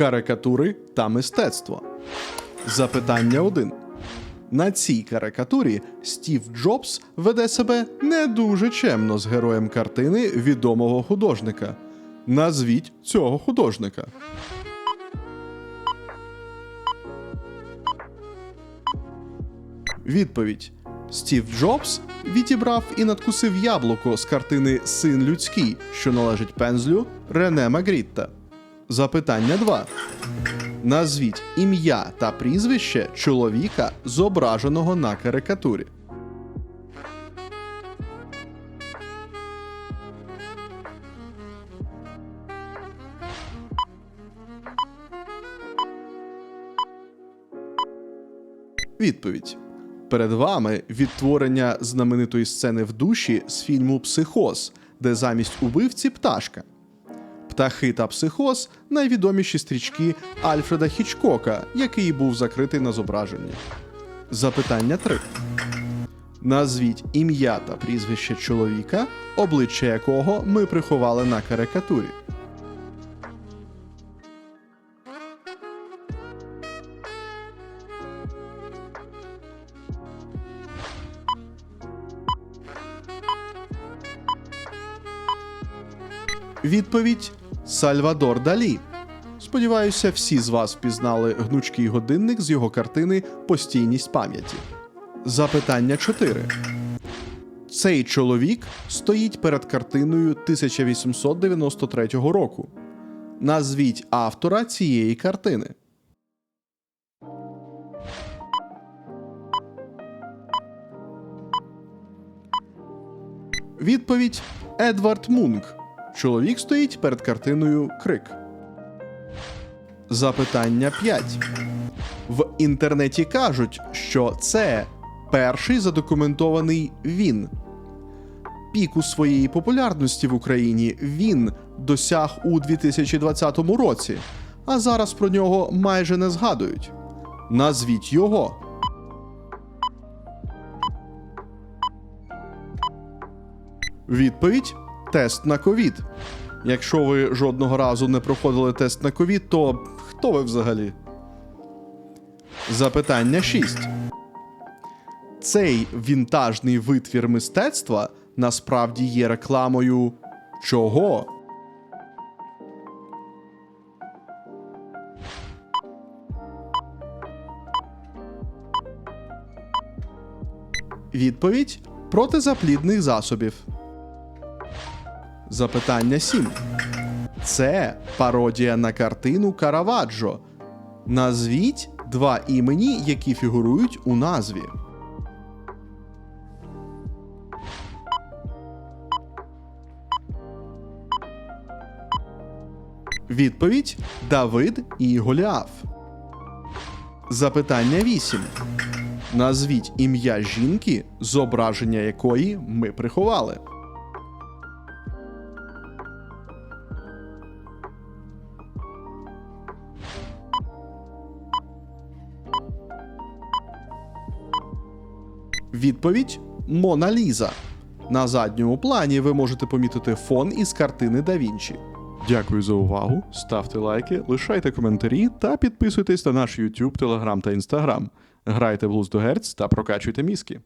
Карикатури та мистецтво. Запитання 1. На цій карикатурі Стів Джобс веде себе не дуже чемно з героєм картини відомого художника. Назвіть цього художника. Відповідь: Стів Джобс відібрав і надкусив яблуко з картини Син людський, що належить пензлю Рене Магрітта. Запитання 2. Назвіть ім'я та прізвище чоловіка, зображеного на карикатурі. Відповідь. Перед вами відтворення знаменитої сцени в душі з фільму Психоз, де замість убивці пташка. Птахи та психоз найвідоміші стрічки Альфреда Хічкока, який був закритий на зображенні. Запитання 3. Назвіть ім'я та прізвище чоловіка, обличчя якого ми приховали на карикатурі. Відповідь Сальвадор Далі. Сподіваюся, всі з вас впізнали гнучкий годинник з його картини Постійність пам'яті. Запитання 4. Цей чоловік стоїть перед картиною 1893 року. Назвіть автора цієї картини. Відповідь Едвард Мунк. Чоловік стоїть перед картиною Крик. Запитання 5. В інтернеті кажуть, що це перший задокументований він. Піку своєї популярності в Україні він досяг у 2020 році, а зараз про нього майже не згадують. Назвіть його. Відповідь тест на ковід. Якщо ви жодного разу не проходили тест на ковід, то хто ви взагалі? Запитання 6. Цей вінтажний витвір мистецтва насправді є рекламою чого? Відповідь протизаплідних засобів. Запитання 7. Це пародія на картину Караваджо. Назвіть два імені, які фігурують у назві. Відповідь Давид і Голіаф. Запитання 8. Назвіть ім'я жінки, зображення якої ми приховали. Відповідь Мона Ліза. На задньому плані ви можете помітити фон із картини Да Вінчі. Дякую за увагу. Ставте лайки, лишайте коментарі та підписуйтесь на наш YouTube, Telegram та Instagram. Грайте в луз до Герц та прокачуйте мізки.